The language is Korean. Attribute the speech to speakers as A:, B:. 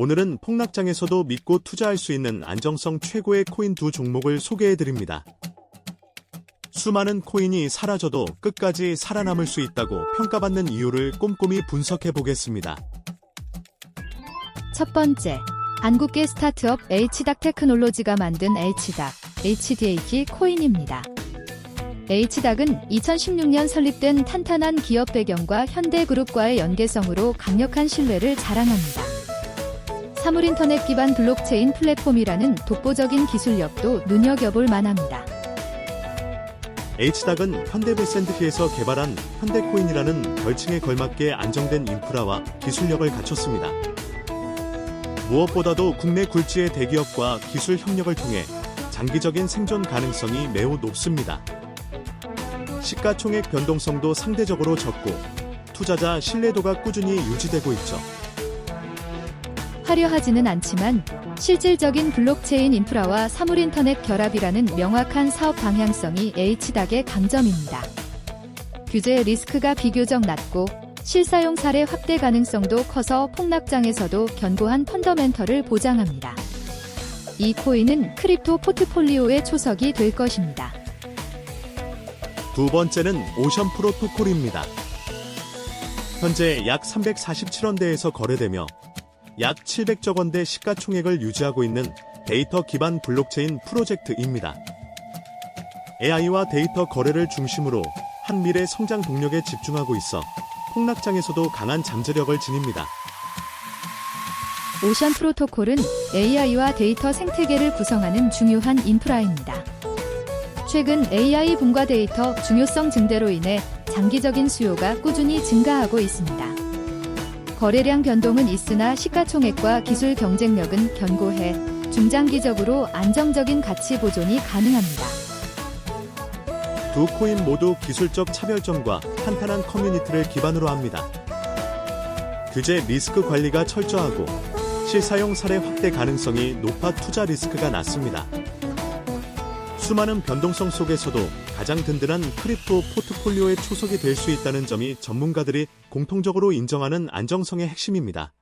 A: 오늘은 폭락장에서도 믿고 투자할 수 있는 안정성 최고의 코인 두 종목을 소개해드립니다. 수많은 코인이 사라져도 끝까지 살아남을 수 있다고 평가받는 이유를 꼼꼼히 분석해 보겠습니다.
B: 첫 번째, 한국계 스타트업 H닥 테크놀로지가 만든 H닥, HDH 코인입니다. H닥은 2016년 설립된 탄탄한 기업 배경과 현대그룹과의 연계성으로 강력한 신뢰를 자랑합니다. 사물인터넷 기반 블록체인 플랫폼이라는 독보적인 기술력도 눈여겨볼 만합니다.
A: H닥은 현대베센트피에서 개발한 현대코인이라는 별칭에 걸맞게 안정된 인프라와 기술력을 갖췄습니다. 무엇보다도 국내 굴지의 대기업과 기술 협력을 통해 장기적인 생존 가능성이 매우 높습니다. 시가총액 변동성도 상대적으로 적고 투자자 신뢰도가 꾸준히 유지되고 있죠.
B: 화려하지는 않지만 실질적인 블록체인 인프라와 사물인터넷 결합이라는 명확한 사업 방향성이 H닥의 강점입니다. 규제 리스크가 비교적 낮고 실사용 사례 확대 가능성도 커서 폭락장에서도 견고한 펀더멘털을 보장합니다. 이 코인은 크립토 포트폴리오의 초석이 될 것입니다.
A: 두 번째는 오션 프로토콜입니다. 현재 약 347원대에서 거래되며 약 700조 원대 시가총액을 유지하고 있는 데이터 기반 블록체인 프로젝트입니다. AI와 데이터 거래를 중심으로 한미래 성장 동력에 집중하고 있어 폭락장에서도 강한 잠재력을 지닙니다.
B: 오션 프로토콜은 AI와 데이터 생태계를 구성하는 중요한 인프라입니다. 최근 AI 분과 데이터 중요성 증대로 인해 장기적인 수요가 꾸준히 증가하고 있습니다. 거래량 변동은 있으나 시가총액과 기술 경쟁력은 견고해 중장기적으로 안정적인 가치 보존이 가능합니다.
A: 두 코인 모두 기술적 차별점과 탄탄한 커뮤니티를 기반으로 합니다. 규제 리스크 관리가 철저하고 실사용 사례 확대 가능성이 높아 투자 리스크가 낮습니다. 수많은 변동성 속에서도 가장 든든한 크립토 포트폴리오의 초석이 될 수 있다는 점이 전문가들이 공통적으로 인정하는 안정성의 핵심입니다.